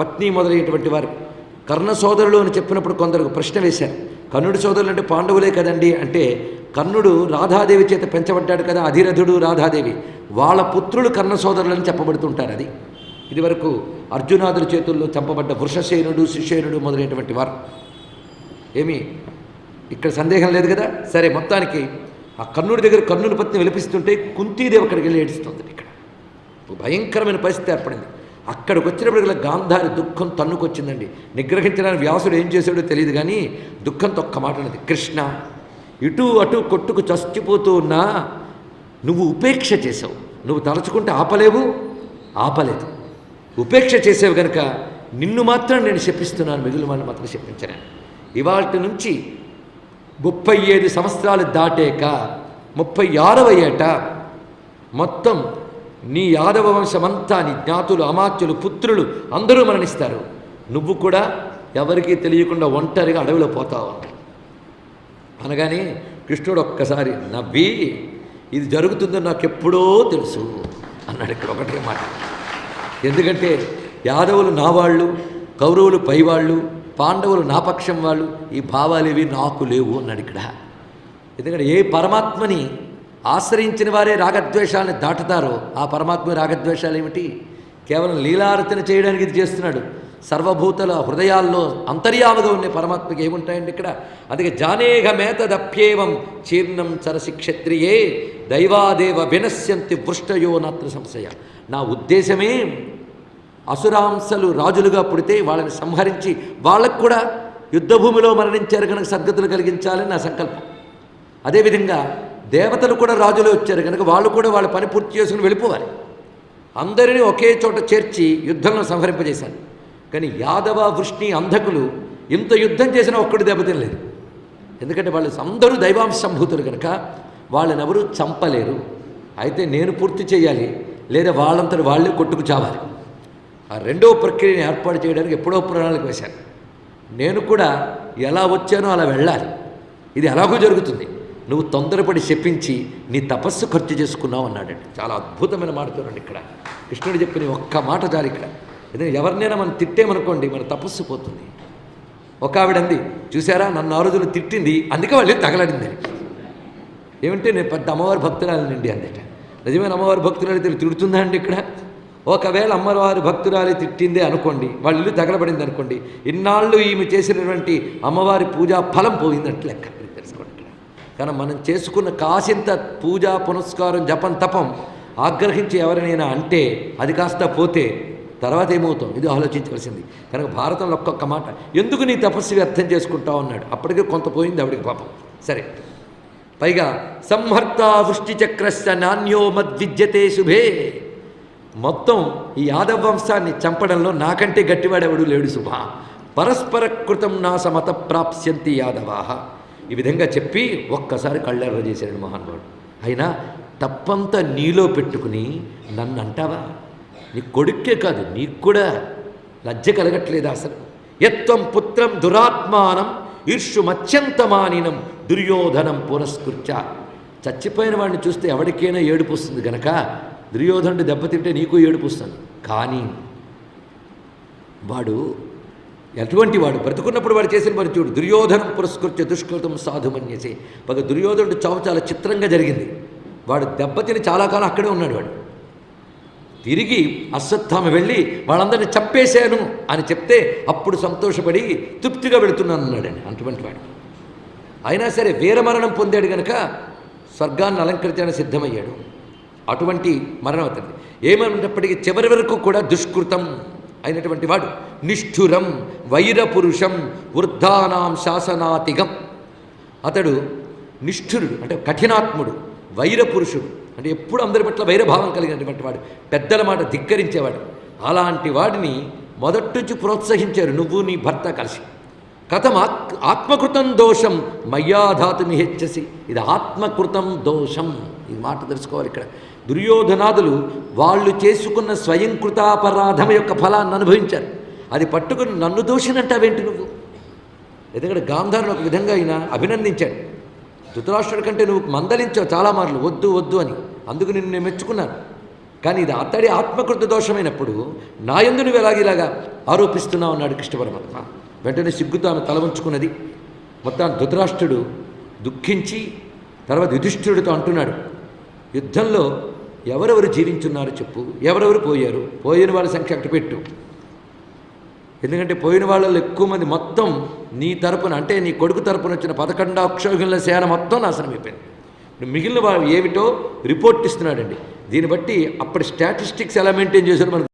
పత్ని మొదలైనటువంటి వారు. కర్ణ సోదరులు అని చెప్పినప్పుడు కొందరు ప్రశ్న వేశారు. కర్ణుడి సోదరులు అంటే పాండవులే కదండి అంటే కర్ణుడు రాధాదేవి చేత పెంచబడ్డాడు కదా అధిరథుడు రాధాదేవి. వాళ్ళ పుత్రులు కర్ణ సోదరులని చెప్పబడుతుంటారు అది. ఇదివరకు అర్జునాదుల చేతుల్లో చంపబడ్డ వృషసేనుడు శిశేనుడు మొదలైనటువంటి వారు. ఏమి? ఇక్కడ సందేహం లేదు కదా? సరే మొత్తానికి ఆ కర్ణుడి దగ్గర కర్ణుని పత్ని విలపిస్తుంటే కుంతీదేవి అక్కడికి వెళ్ళి ఏడుస్తుంది ఇక్కడ. భయంకరమైన పరిస్థితి ఏర్పడింది. అక్కడికి వచ్చినప్పటికల్లా గాంధారి దుఃఖం తన్నుకొచ్చిందండి. నిగ్రహించడానికి వ్యాసుడు ఏం చేశాడో తెలియదు కానీ దుఃఖంతో ఒక్క మాట ఉన్నది కృష్ణ ఇటు అటు కొట్టుకు చచ్చిపోతూ ఉన్నా నువ్వు ఉపేక్ష చేసావు నువ్వు తలుచుకుంటే ఆపలేవు. ఆపలేదు. ఉపేక్ష చేసావు కనుక నిన్ను మాత్రం నేను శపిస్తున్నాను. మిగిలిన వాళ్ళని మాత్రం శపించను ఇవాటి నుంచి ముప్పై ఐదు సంవత్సరాలు దాటాక ముప్పై ఆరవ ఏట మొత్తం నీ యాదవ వంశమంతా నీ జ్ఞాతులు అమాత్యులు పుత్రులు అందరూ మరణిస్తారు. నువ్వు కూడా ఎవరికీ తెలియకుండా ఒంటరిగా అడవిలో పోతావు? అనగానే కృష్ణుడు ఒక్కసారి నవ్వి ఇది జరుగుతుందని నాకు ఎప్పుడో తెలుసు అన్నాడు ఇక్కడ ఒకటే మాట. ఎందుకంటే యాదవులు నా వాళ్ళు కౌరవులు పైవాళ్ళు పాండవులు నా పక్షం వాళ్ళు ఈ భావాలు ఇవి నాకు లేవు అన్నాడు ఇక్కడ. ఎందుకంటే ఏ పరమాత్మని ఆశ్రయించిన వారే రాగద్వేషాలని దాటుతారో ఆ పరమాత్మ రాగద్వేషాలు ఏమిటి? కేవలం లీలారచన చేయడానికి ఇది చేస్తున్నాడు. సర్వభూతల హృదయాల్లో అంతర్యాముగా ఉండే పరమాత్మకి ఏముంటాయండి ఇక్కడ? అందుకే జానేఘ మేతదప్యేవం చీర్ణం చరసి క్షత్రియే దైవాదేవ వినశ్యంతి వృష్టయో నాత్ర సంశయ. నా ఉద్దేశమే అసురాంశలు రాజులుగా పుడితే వాళ్ళని సంహరించి వాళ్ళకు కూడా యుద్ధభూమిలో మరణించారు కనుక సద్గతులు కలిగించాలని నా సంకల్పం. అదేవిధంగా దేవతలు కూడా రాజులు వచ్చారు. కనుక వాళ్ళు కూడా వాళ్ళ పని పూర్తి చేసుకుని వెళ్ళిపోవాలి. అందరినీ ఒకే చోట చేర్చి యుద్ధంలో సంహరింపజేశారు. కానీ యాదవ వృష్ణి అంధకులు ఇంత యుద్ధం చేసినా ఒక్కడు దెబ్బతినలేదు. ఎందుకంటే వాళ్ళు అందరూ దైవాంశ సంభూతులు కనుక వాళ్ళని ఎవరు చంపలేరు. అయితే నేను పూర్తి చేయాలి. లేదా వాళ్ళంతటి వాళ్ళే కొట్టుకు చావాలి. ఆ రెండవ ప్రక్రియను ఏర్పాటు చేయడానికి ఎప్పుడో ప్రణాళిక వేశాను నేను కూడా ఎలా వచ్చానో అలా వెళ్ళాలి. ఇది ఎలాగో జరుగుతుంది. నువ్వు తొందరపడి చెప్పించి నీ తపస్సు ఖర్చు చేసుకున్నావు అన్నాడండి. చాలా అద్భుతమైన మాట చూడండి ఇక్కడ. కృష్ణుడు చెప్పిన ఒక్క మాట చాలు ఇక్కడ. ఎందుకంటే ఎవరినైనా మనం తిట్టేమనుకోండి మన తపస్సు పోతుంది. ఒక ఆవిడంది చూసారా నన్ను ఆ రోజులు తిట్టింది అందుకే వాళ్ళు తగలడింది. అని ఏమంటే నేను పెద్ద అమ్మవారి భక్తురాలినండి అందట. నిజమైన అమ్మవారి భక్తురాలి తిడుతుందా అండి ఇక్కడ? ఒకవేళ అమ్మవారి భక్తురాలి తిట్టిందే అనుకోండి వాళ్ళ ఇల్లు తగలబడింది అనుకోండి ఇన్నాళ్ళు ఈమె చేసినటువంటి అమ్మవారి పూజా ఫలం పోయిందంటే లెక్క. కానీ మనం చేసుకున్న కాసింత పూజా పునస్కారం జపం తపం ఆగ్రహించి ఎవరినైనా అంటే అది కాస్త పోతే తర్వాత ఏమవుతాం? ఇది ఆలోచించవలసింది. కనుక భారతంలో ఒక్కొక్క మాట ఎందుకు నీ తపస్సు వ్యర్థం చేసుకుంటావు? అన్నాడు. అప్పటికే కొంత పోయింది ఆవిడికి పాపం. సరే. పైగా సంహర్త వృష్టిచక్రస్య నాణ్యో మద్విద్యతే శుభే. మొత్తం ఈ యాదవ వంశాన్ని చంపడంలో నాకంటే గట్టివాడెవడు లేడు శుభ పరస్పర కృతం నా సమత ప్రాప్స్యంతి యాదవాహ ఈ విధంగా చెప్పి ఒక్కసారి కళ్ళెర్ర చేశాడు మహానుభావుడు. అయినా తప్పంతా నీలో పెట్టుకుని నన్ను అంటావా? నీ కొడుక్కే కాదు నీకు కూడా లజ్జ కలగట్లేదు అసలు. ఎత్వం పుత్రం దురాత్మానం ఈర్షు మత్యంతమానినం దుర్యోధనం పురస్కృత్య. చచ్చిపోయిన వాడిని చూస్తే ఎవరికైనా ఏడుపు వస్తుంది గనక దుర్యోధనుడు దెబ్బతింటే నీకు ఏడుపు వస్తుంది. కానీ వాడు ఎటువంటి వాడు బ్రతుకున్నప్పుడు వాడు చేసిన పని చూడు. దుర్యోధనం పురస్కృత్య దుష్కృతం సాధుమన్యసే. పగ దుర్యోధనుడు చావు చాలా చిత్రంగా జరిగింది. వాడు దెబ్బతిని చాలా కాలం అక్కడే ఉన్నాడు వాడు. తిరిగి అశ్వత్థామ వెళ్ళి వాళ్ళందరిని చంపేశాను అని చెప్తే అప్పుడు సంతోషపడి తృప్తిగా వెళుతున్నాను అన్నాడండి అటువంటి వాడు. అయినా సరే వీరమరణం పొందాడు గనక స్వర్గాన్ని అలంకరించడానికి సిద్ధమయ్యాడు. అటువంటి మరణం అవుతుంది ఏమైనప్పటికీ చివరి వరకు కూడా దుష్కృతం అయినటువంటి వాడు. నిష్ఠురం వైరపురుషం వృద్ధానాం శాసనాతిగం. అతడు నిష్ఠురుడు అంటే కఠినాత్ముడు వైరపురుషుడు. అంటే ఎప్పుడు అందరి పట్ల వైరభావం కలిగినటువంటి వాడు. పెద్దల మాట ధిక్కరించేవాడు. అలాంటి వాడిని మొదటి నుంచి ప్రోత్సహించారు నువ్వు నీ భర్త కలిసి. కథం ఆత్మకృతం దోషం మయ్యాధాతుమి హెచ్చసి ఇది ఆత్మకృతం దోషం. ఈ మాట తెలుసుకోవాలి ఇక్కడ. దుర్యోధనాదులు వాళ్ళు చేసుకున్న స్వయంకృతాపరాధం యొక్క ఫలాన్ని అనుభవించారు. అది పట్టుకుని నన్ను దోషినంటావేంటి నువ్వు? ఎందుకంటే గాంధారుని ఒక విధంగా ఆయన అభినందించాడు. ధృతరాష్ట్రుడి కంటే నువ్వు మందలించావు చాలా మార్లు. వద్దు వద్దు అని. అందుకు నిన్ను నేను మెచ్చుకున్నాను. కానీ ఇది అతడి ఆత్మకృత దోషమైనప్పుడు నా యందు నువ్వు ఎలాగిలాగా ఆరోపిస్తున్నావు అన్నాడు కృష్ణ పరమాత్మ వెంటనే సిగ్గుతో ఆమె తల ఉంచుకున్నది మొత్తం ధృతరాష్ట్రుడు దుఃఖించి తర్వాత యుధిష్ఠిరుడితో అంటున్నాడు యుద్ధంలో ఎవరెవరు జీవించున్నారు చెప్పు. ఎవరెవరు పోయారు? పోయిన వాళ్ళ సంఖ్య అక్కడ పెట్టు. ఎందుకంటే పోయిన వాళ్ళలో ఎక్కువ మంది మొత్తం నీ తరపున అంటే నీ కొడుకు తరపున వచ్చిన పదకొండు అక్షోహిణుల సేన మొత్తం నాశనం అయిపోయింది. మిగిలిన వాళ్ళు ఏమిటో రిపోర్ట్ ఇస్తున్నాడండి. దీన్ని బట్టి అప్పటి స్టాటిస్టిక్స్ ఎలా మెయింటైన్ చేశారు మనకు